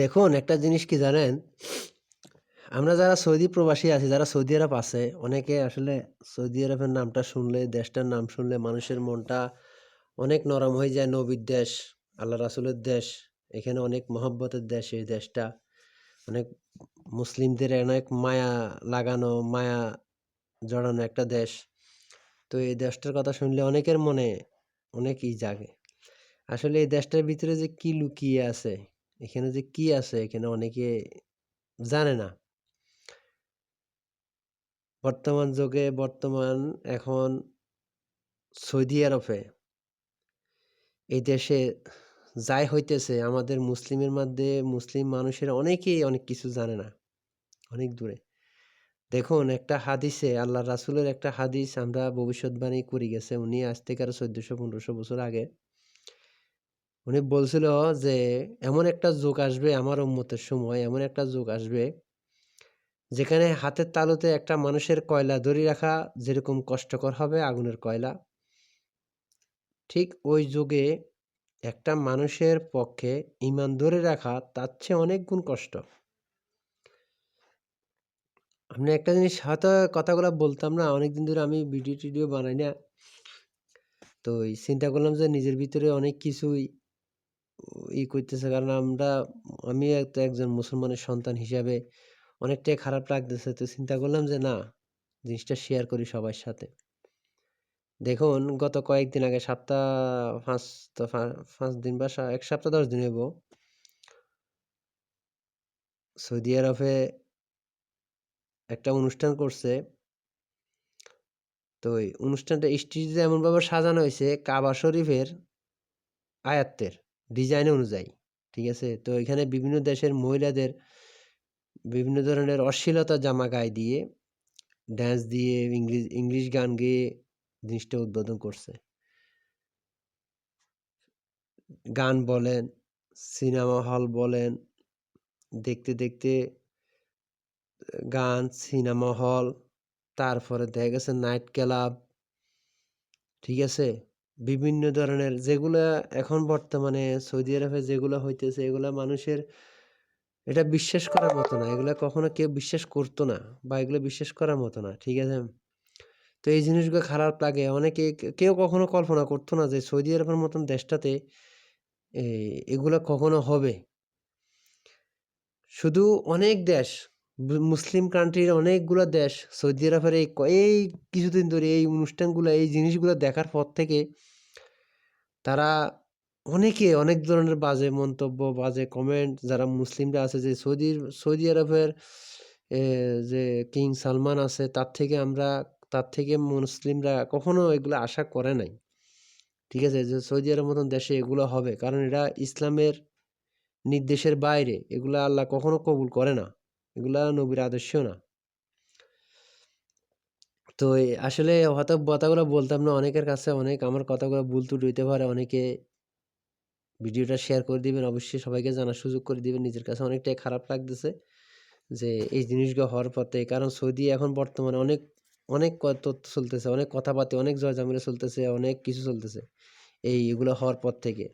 দেখুন একটা জিনিস কি জানেন? আমরা যারা সৌদি প্রবাসী আছি, যারা সৌদি আরব আছে, অনেকে আসলে সৌদি আরবের নামটা শুনলে, দেশটার নাম শুনলে মানুষের মনটা অনেক নরম হয়ে যায়। নবীর দেশ, আল্লাহ রাসুলের দেশ। এখানে অনেক মহব্বতের দেশ এই দেশটা। অনেক মুসলিমদের অনেক মায়া লাগানো, মায়া জড়ানো একটা দেশ। তো এই দেশটার কথা শুনলে অনেকের মনে অনেক ই জাগে। আসলে এই দেশটার ভিতরে যে কি লুকিয়ে আছে, এখানে যে কি আছে, এখানে অনেকে জানে না। বর্তমান যুগে বর্তমান এখন সৌদি আরবে এই দেশে যাই হইতেছে আমাদের মুসলিমের মধ্যে মুসলিম মানুষের অনেকেই অনেক কিছু জানে না। অনেক দূরে। দেখুন একটা হাদিসে আল্লাহ রাসুলের একটা হাদিস আমরা ভবিষ্যৎবাণী করে গেছে। উনি আজ থেকে আরও ১৪০০-১৫০০ বছর আগে। উনি বলছিল যে, এমন একটা যুগ আসবে আমার উম্মতের সময়, এমন একটা যুগ আসবে যেখানে হাতের তালুতে একটা মানুষের কয়লা ধরে রাখা যেরকম কষ্টকর হবে আগুনের কয়লা ঠিক ওই যুগে একটা মানুষের পক্ষে ইমান ধরে রাখা তার চেয়ে অনেক গুণ কষ্ট। আপনি একটা জিনিস হয়তো কথাগুলো বলতাম না, অনেকদিন ধরে আমি ভিডিও-টিডিও বানাই না। তো চিন্তা করলাম যে নিজের ভিতরে অনেক কিছুই ই করতেছে কারণ আমরা আমি তো একজন মুসলমানের সন্তান হিসাবে অনেকটাই খারাপ লাগতেছে। তো চিন্তা করলাম যে না, জিনিসটা শেয়ার করি সবার সাথে। দেখুন গত কয়েকদিন আগে সপ্তাহ পাঁচ তো পাঁচ দিন বা এক সপ্তাহ ১০ দিন হইব। সৌদি আরবে একটা অনুষ্ঠান করছে। তো ওই অনুষ্ঠানটা স্টেজে এমনভাবে সাজানো হয়েছে কাবা শরীফের আয়াত্তের ডিজাইন অনুযায়ী। ঠিক আছে? তো এখানে বিভিন্ন দেশের মহিলাদের বিভিন্ন ধরনের অশ্লীলতা জামা গায়ে দিয়ে, ড্যান্স দিয়ে, ইংলিশ ইংলিশ গান গেয়ে জিনিসটা উদ্বোধন করছে। গান বলেন, সিনেমা হল বলেন, দেখতে, দেখতে গান, সিনেমা হল, তারপরে দেখা গেছে নাইট ক্লাব। ঠিক আছে? বিভিন্ন ধরনের যেগুলা এখন বর্তমানে সৌদি আরবে যেগুলা হইতেছে, এগুলা মানুষের এটা বিশ্বাস করার মতো না। এগুলা কখনো কেউ বিশ্বাস করতো না বা এগুলো বিশ্বাস করার মতো না। ঠিক আছে? তো এই জিনিসগুলো খারাপ লাগে। অনেকে কেউ কখনো কল্পনা করতো না যে সৌদি আরবের মতন দেশটাতে এগুলা কখনো হবে। শুধু অনেক দেশ মুসলিম কান্ট্রির অনেকগুলো দেশ সৌদি আরবের এই এই কিছুদিন ধরে এই অনুষ্ঠানগুলো এই জিনিসগুলো দেখার পর থেকে তারা অনেকে অনেক ধরনের বাজে মন্তব্য, বাজে কমেন্ট যারা মুসলিমরা আছে যে সৌদির সৌদি আরবের যে কিং সালমান আছে তার থেকে আমরা তার থেকে মুসলিমরা কখনো এগুলো আশা করে নাই। ঠিক আছে? যে সৌদি আরব মতন দেশে এগুলো হবে। কারণ এরা ইসলামের নির্দেশের বাইরে। এগুলা আল্লাহ কখনো কবুল করে না। এগুলা নবীর আদর্শ না। তো আসলে হয়তো কথাগুলো বলতাম না অনেকের কাছে অনেক আমার কথাগুলো ভুল ত্রুটি হইতে পারে। অনেকে ভিডিওটা শেয়ার করে দিবেন। অবশ্যই সবাইকে জানার সুযোগ করে দিবেন। নিজের কাছে অনেকটাই খারাপ লাগতেছে যে এই জিনিসগুলো হওয়ার পর থেকে। কারণ সৌদি এখন বর্তমানে অনেক, অনেক তথ্য চলতেছে, অনেক কথাবার্তা, অনেক জয়জামিলা চলতেছে, অনেক কিছু চলতেছে। এই এগুলো হওয়ার পর থেকে।